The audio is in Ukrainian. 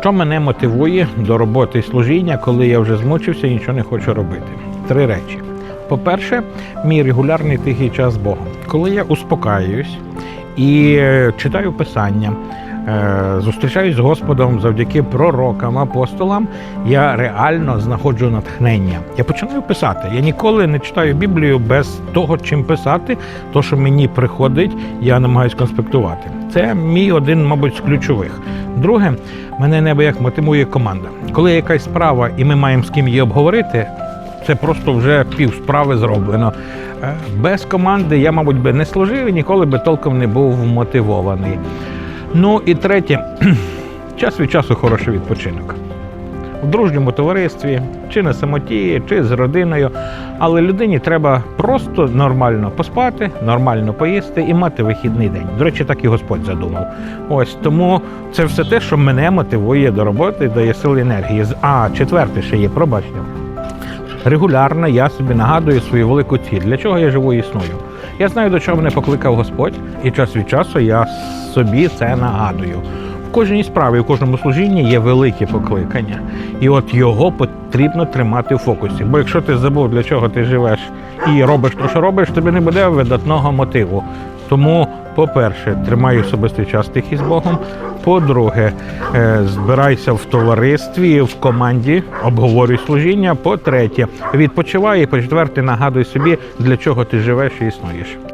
Що мене мотивує до роботи служіння, коли я вже змучився і нічого не хочу робити? Три речі. По-перше, мій регулярний тихий час з Богом. Коли я успокаююсь і е, читаю Писання, е, зустрічаюсь з Господом завдяки пророкам, апостолам, я реально знаходжу натхнення. Я починаю писати. Я ніколи не читаю Біблію без того, чим писати. То, що мені приходить, я намагаюсь конспектувати. Це мій один, мабуть, з ключових. Друге, мене небо як мотивує команда. Коли якась справа, і ми маємо з ким її обговорити, це просто вже пів справи зроблено. Е, Без команди я, мабуть, би не служив і ніколи би толком не був мотивований. Ну і третє, час від часу хороший відпочинок. У дружньому товаристві, чи на самоті, чи з родиною. Але людині треба просто нормально поспати, нормально поїсти і мати вихідний день. До речі, так і Господь задумав. Ось тому це все те, що мене мотивує до роботи, дає сили енергії. А четверте ще є, пробачте. Регулярно я собі нагадую свою велику ціль, для чого я живу і існую. Я знаю, до чого мене покликав Господь, і час від часу я собі це нагадую. Кожній справі, в кожному служінні є велике покликання, і от його потрібно тримати в фокусі. Бо якщо ти забув, для чого ти живеш і робиш те, що робиш, тобі не буде видатного мотиву. Тому, по-перше, тримай особистий час тихий з Богом. По-друге, е, збирайся в товаристві, в команді, обговорюй служіння. По-третє, відпочивай. І по-четверте, нагадуй собі, для чого ти живеш і існуєш.